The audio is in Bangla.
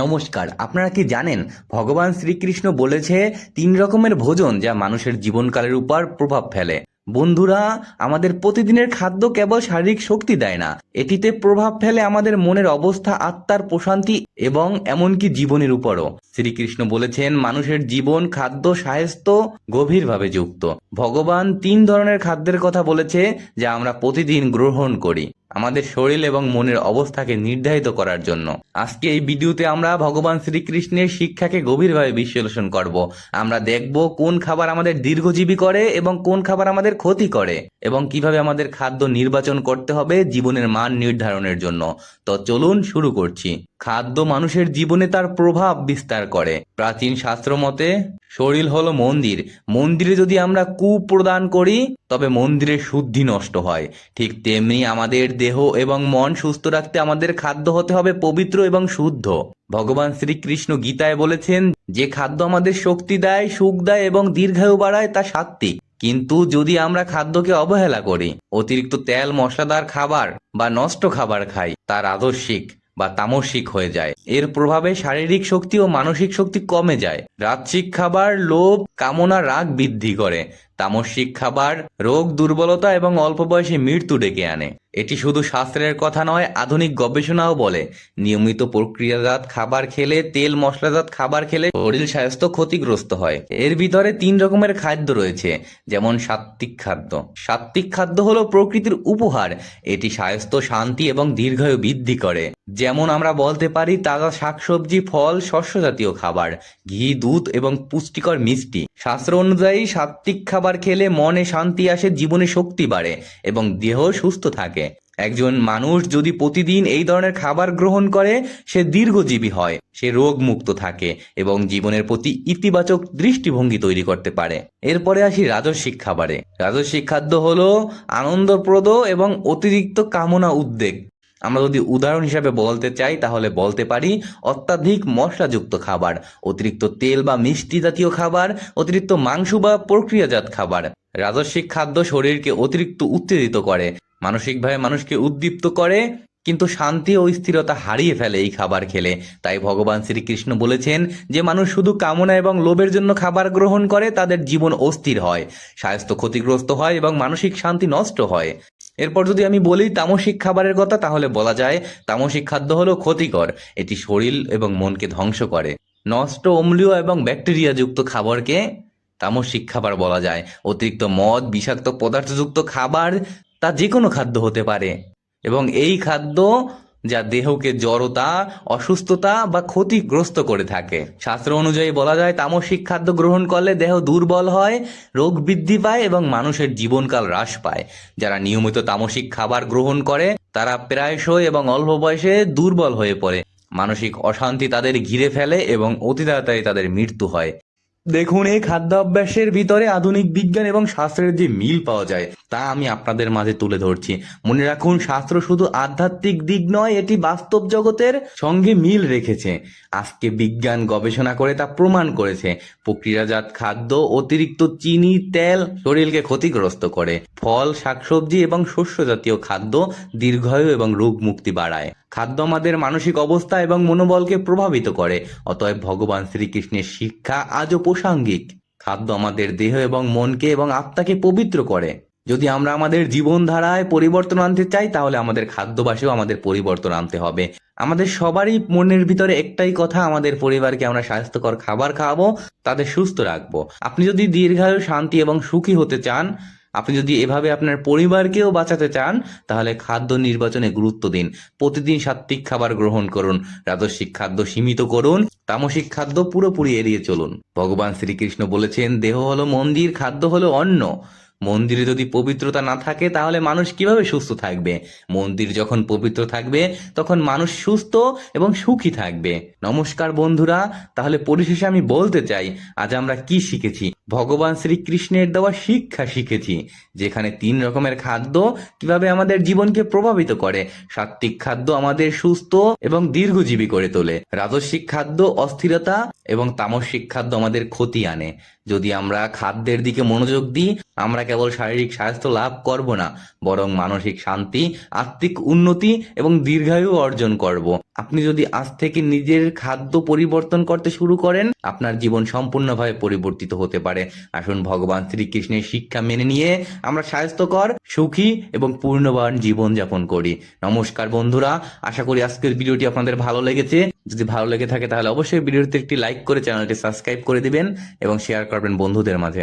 নমস্কার, আপনারা কি জানেন ভগবান শ্রীকৃষ্ণ বলেছে তিন রকমের ভোজন যা মানুষের জীবনকালের উপর প্রভাব ফেলে। বন্ধুরা, আমাদের প্রতিদিনের খাদ্য কেবল শারীরিক শক্তি দেয় না, এটিতে প্রভাব ফেলে আমাদের মনের অবস্থা, আত্মার প্রশান্তি এবং এমনকি জীবনের উপরও। শ্রীকৃষ্ণ বলেছেন, মানুষের জীবন, খাদ্য, স্বাস্থ্য গভীরভাবে যুক্ত। ভগবান তিন ধরনের খাদ্যের কথা বলেছে যা আমরা প্রতিদিন গ্রহণ করি। আমাদের শরীর এবং মনের অবস্থাকে নির্ধারিত করার জন্য। আজকে এই ভিডিওতে আমরা ভগবান শ্রীকৃষ্ণের শিক্ষাকে গভীরভাবে বিশ্লেষণ করব। আমরা দেখব কোন খাবার আমাদের দীর্ঘজীবী করে এবং কোন খাবার আমাদের ক্ষতি করে এবং কীভাবে আমাদের খাদ্য নির্বাচন করতে হবে জীবনের মান নির্ধারণের জন্য। তো চলুন শুরু করছি। খাদ্য মানুষের জীবনে তার প্রভাব বিস্তার করে। প্রাচীন শাস্ত্র মতে, শরীর হলো মন্দির। মন্দিরে যদি আমরা কু প্রদান করি, তবে মন্দিরের শুদ্ধি নষ্ট হয়। ঠিক তেমনি আমাদের দেহ এবং মন সুস্থ রাখতে আমাদের খাদ্য হতে হবে পবিত্র এবং শুদ্ধ। ভগবান শ্রীকৃষ্ণ গীতায় বলেছেন, যে খাদ্য আমাদের শক্তি দেয়, সুখ দেয় এবং দীর্ঘায়ু বাড়ায়, তা সাত্ত্বিক। কিন্তু যদি আমরা খাদ্যকে অবহেলা করি, অতিরিক্ত তেল, মশলাদার খাবার বা নষ্ট খাবার খাই তার আদর্শিক বা তামসিক হয়ে যায়। এর প্রভাবে শারীরিক শক্তি ও মানসিক শক্তি কমে যায়। রাত্রিক খাবার, লোভ, কামনা, রাগ বৃদ্ধি করে। তামসিক খাবার রোগ, দুর্বলতা এবং অল্প বয়সে মৃত্যু ডেকে আনে। এটি শুধু শাস্ত্রের কথা নয়, আধুনিক গবেষণাও বলে। নিয়মিত প্রক্রিয়াজাত খাবার খেলে, তেল মশলাজাত খাবার খেলে শরীর স্বাস্থ্য ক্ষতিগ্রস্ত হয়। এর ভিতরে তিন রকমের খাদ্য রয়েছে, যেমন সাত্ত্বিক খাদ্য। সাত্ত্বিক খাদ্য হলো প্রকৃতির উপহার। এটি স্বাস্থ্য, শান্তি এবং দীর্ঘায়ু বৃদ্ধি করে। যেমন আমরা বলতে পারি, তাজা শাকসবজি, ফল, শস্য জাতীয় খাবার, ঘি, দুধ এবং পুষ্টিকর মিষ্টি। শাস্ত্র অনুযায়ী সাত্ত্বিক খাবার খেলে মনে শান্তি আসে, জীবনে শক্তি বাড়ে এবং দেহ সুস্থ থাকে। একজন মানুষ যদি প্রতিদিন এই ধরনের খাবার গ্রহণ করে, সে দীর্ঘজীবী হয়, সে রোগ মুক্ত থাকে এবং জীবনের প্রতি ইতিবাচক দৃষ্টিভঙ্গি তৈরি করতে পারে। এরপরে আসি রাজস্বিক খাবারে। রাজস্বিক খাদ্য হলো আনন্দপ্রদ এবং অতিরিক্ত কামনা উদ্বেগ। আমরা যদি উদাহরণ হিসাবে বলতে চাই, তাহলে বলতে পারি অত্যাধিক মশলাযুক্ত খাবার, অতিরিক্ত তেল বা মিষ্টি জাতীয় খাবার, অতিরিক্ত মাংস বা প্রক্রিয়াজাত খাবার। রাজস্বিক খাদ্য শরীরকে অতিরিক্ত উত্তেজিত করে, মানসিকভাবে মানুষকে উদ্দীপ্ত করে, কিন্তু শান্তি ও স্থিরতা হারিয়ে ফেলে এই খাবার খেলে। তাই ভগবান শ্রীকৃষ্ণ বলেছেন যে, মানুষ শুধু কামনা এবং লোভের জন্য খাবার গ্রহণ করে, তাদের জীবন অস্থির হয়, স্বাস্থ্য ক্ষতিগ্রস্ত হয় এবং মানসিক শান্তি নষ্ট হয়। এরপর যদি আমি বলি তামসিক খাবারের কথা, তাহলে বলা যায় তামসিক খাদ্য হল ক্ষতিকর। এটি শরীর এবং মনকে ধ্বংস করে। নষ্ট অম্লীয় এবং ব্যাকটেরিয়াযুক্ত খাবারকে তামসিক খাবার বলা যায়। অতিরিক্ত মদ, বিষাক্ত পদার্থযুক্ত খাবার তা যে কোনো খাদ্য হতে পারে। এবং এই খাদ্য যা দেহকে জড়তা, অসুস্থতা বা ক্ষতিগ্রস্ত করে থাকে। শাস্ত্র অনুযায়ী বলা যায়, তামসিক খাদ্য গ্রহণ করলে দেহ দুর্বল হয়, রোগ বৃদ্ধি পায় এবং মানুষের জীবনকাল হ্রাস পায়। যারা নিয়মিত তামসিক খাবার গ্রহণ করে, তারা প্রায়শই এবং অল্প বয়সে দুর্বল হয়ে পড়ে। মানসিক অশান্তি তাদের ঘিরে ফেলে এবং অতি তাড়াতাড়ি তাদের মৃত্যু হয়। দেখুন, এই খাদ্যাভ্যাসের ভিতরে আধুনিক বিজ্ঞান এবং শাস্ত্রের যে মিল পাওয়া যায়, তা আমি আপনাদের মাঝে তুলে ধরছি। মনে রাখুন, শাস্ত্র শুধু আধ্যাত্মিক দিক নয়, এটি বাস্তব জগতের সঙ্গে মিল রেখেছে। আজকে বিজ্ঞান গবেষণা করে তা প্রমাণ করেছে। প্রক্রিয়াজাত খাদ্য অতিরিক্ত চিনি, তেল শরীরকে ক্ষতিগ্রস্ত করে। ফল, শাকসবজি এবং শস্য জাতীয় খাদ্য দীর্ঘায়ু এবং রোগ মুক্তি বাড়ায়। খাদ্য আমাদের মানসিক অবস্থা এবং মনোবলকে প্রভাবিত করে। অতএব ভগবান শ্রীকৃষ্ণের শিক্ষা আজও প্রাসঙ্গিক। খাদ্য আমাদের দেহ এবং মনকে এবং আত্মাকে পবিত্র করে। যদি আমরা আমাদের জীবনধারায় পরিবর্তন আনতে চাই, তাহলে আমাদের খাদ্যবাসেও আমাদের পরিবর্তন আনতে হবে। আমাদের সবারই মনের ভিতরে একটাই কথা, আমাদের পরিবারকে আমরা স্বাস্থ্যকর খাবার খাওয়াবো, তাদের সুস্থ রাখব। আপনি যদি দীর্ঘায়ু, শান্তি এবং সুখী হতে চান আপনি যদি এভাবে আপনার পরিবারকেও বাঁচাতে চান, তাহলে খাদ্য নির্বাচনে গুরুত্ব দিন। প্রতিদিন সাত্বিক খাবার গ্রহণ করুন, রাজস্বিক খাদ্য সীমিত করুন, তামসিক খাদ্য পুরোপুরি এড়িয়ে চলুন। ভগবান শ্রীকৃষ্ণ বলেছেন, দেহ হলো মন্দির, খাদ্য হলো অন্ন। মন্দিরে যদি পবিত্রতা না থাকে, তাহলে মানুষ কীভাবে সুস্থ থাকবে? মন্দির যখন পবিত্র থাকবে, তখন মানুষ সুস্থ এবং সুখী থাকবে। নমস্কার বন্ধুরা, তাহলে পরিশেষে আমি বলতে চাই, আজ আমরা কি শিখেছি? ভগবান শ্রীকৃষ্ণের দেওয়া শিক্ষা শিখেছি, যেখানে তিন রকমের খাদ্য কীভাবে আমাদের জীবনকে প্রভাবিত করে। সাত্বিক খাদ্য আমাদের সুস্থ এবং দীর্ঘজীবী করে তোলে, রাজস্বিক খাদ্য অস্থিরতা এবং তামসিক খাদ্য আমাদের ক্ষতি আনে। যদি আমরা খাদ্যের দিকে মনোযোগ দিই, আমরা কেবল শারীরিক স্বাস্থ্য লাভ করব না, বরং মানসিক শান্তি, আত্মিক উন্নতি এবং দীর্ঘায়ু অর্জন করব। আপনি যদি আজ থেকে নিজের খাদ্য পরিবর্তন করতে শুরু করেন, আপনার জীবন সম্পূর্ণভাবে পরিবর্তিত হতে পারে। আসুন ভগবান শ্রীকৃষ্ণের শিক্ষা মেনে নিয়ে আমরা স্বাস্থ্যকর, সুখী এবং পূর্ণবান জীবন যাপন করি। নমস্কার বন্ধুরা, আশা করি আজকের ভিডিওটি আপনাদের ভালো লেগেছে। যদি ভালো লেগে থাকে তাহলে অবশ্যই ভিডিওতে একটি লাইক করে চ্যানেলটি সাবস্ক্রাইব করে দিবেন এবং শেয়ার করবেন বন্ধুদের মাঝে।